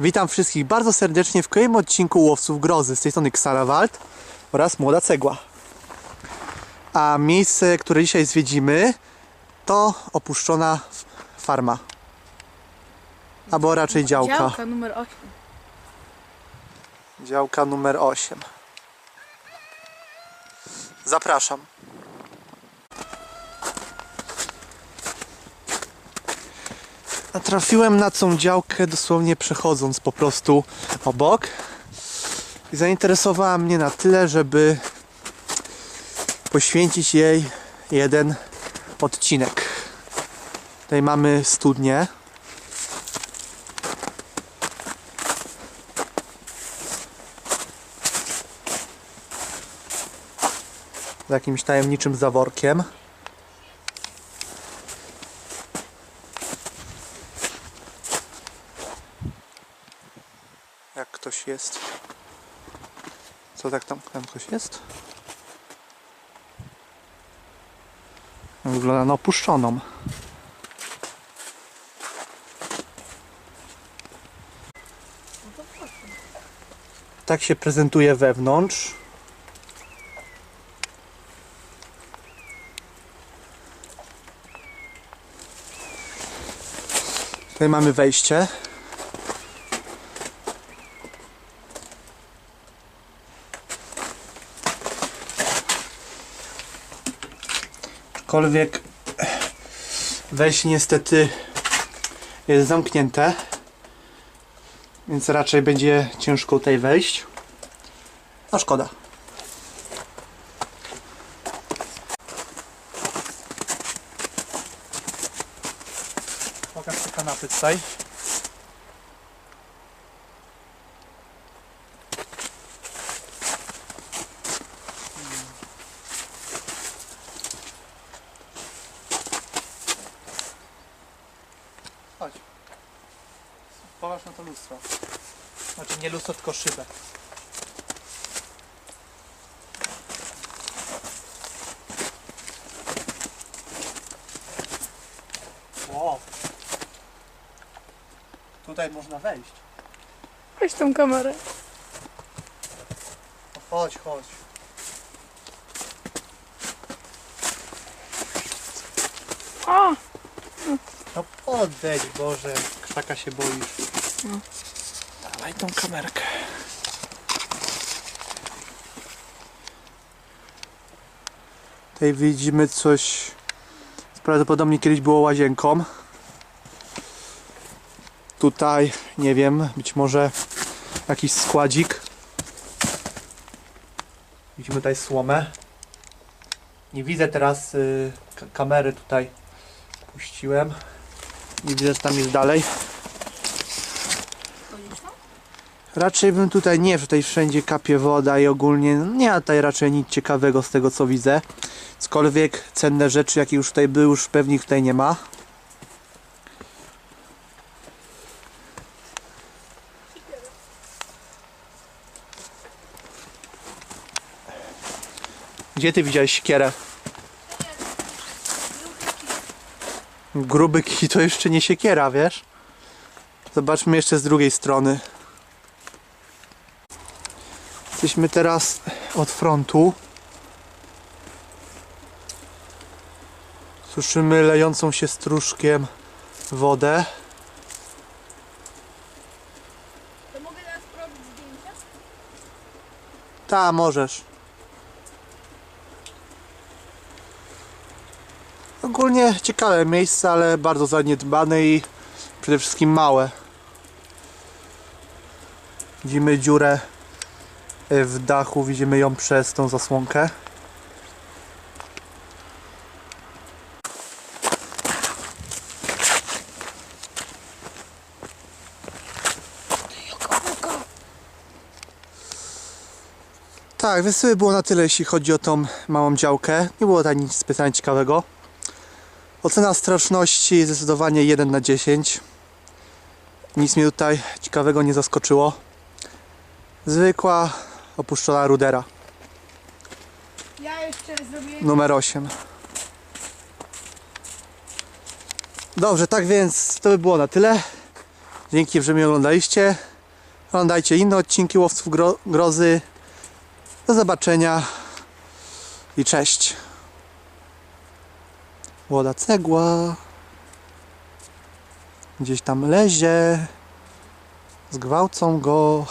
Witam wszystkich bardzo serdecznie w kolejnym odcinku Łowców Grozy. Z tej strony Xarawald oraz Młoda Cegła. A miejsce, które dzisiaj zwiedzimy, to opuszczona farma. Albo raczej działka. Działka numer 8. Działka numer 8. Zapraszam. Natrafiłem na tą działkę dosłownie przechodząc po prostu obok. I zainteresowała mnie na tyle, żeby poświęcić jej jeden odcinek. Tutaj mamy studnię. z jakimś tajemniczym zaworkiem. Jak ktoś jest. Co tak tam, tam ktoś jest? Wygląda na opuszczoną. Tak się prezentuje wewnątrz. Tutaj mamy wejście. Aczkolwiek wejście niestety jest zamknięte. Więc raczej będzie ciężko tutaj wejść. A szkoda. Pokaż te kanapy tutaj. Chodź. Popatrz na to lustro. Znaczy nie lustro, tylko szybę. Wow. Tutaj można wejść. Weź tą kamerę. No chodź, chodź. O! No podejdź, Boże. Krzaka się boisz. Dawaj tą kamerkę. Tutaj widzimy coś, prawdopodobnie kiedyś było łazienką. Tutaj, nie wiem, być może jakiś składzik. Widzimy tutaj słomę. Nie widzę teraz y, kamery tutaj. Puściłem. Nie widzę, co tam jest dalej. Raczej bym tutaj nie, że tutaj wszędzie kapie woda i ogólnie no nie ma tutaj raczej nic ciekawego z tego co widzę. Cokolwiek cenne rzeczy, jakie już tutaj były, już pewnie tutaj nie ma. Gdzie ty widziałeś siekierę? Gruby kij to jeszcze nie siekiera, wiesz? Zobaczmy jeszcze z drugiej strony. Jesteśmy teraz od frontu. Słyszymy lejącą się stróżkiem wodę. To mogę teraz robić zdjęcia? Ta, możesz. Ogólnie ciekawe miejsce, ale bardzo zaniedbane i przede wszystkim małe. Widzimy dziurę w dachu, widzimy ją przez tą zasłonkę. Tak, wysyły było na tyle, jeśli chodzi o tą małą działkę. Nie było tam nic specjalnie ciekawego. Ocena straszności zdecydowanie 1 na 10. Nic mnie tutaj ciekawego nie zaskoczyło. Zwykła opuszczona rudera Ja jeszcze zrobię... numer 8. Dobrze, tak więc to by było na tyle. Dzięki, że mnie oglądaliście. Oglądajcie inne odcinki Łowców Gro- Grozy. Do zobaczenia i cześć. Młoda cegła. Gdzieś tam lezie. Zgwałcą go.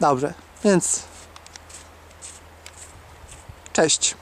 Dobrze, więc cześć.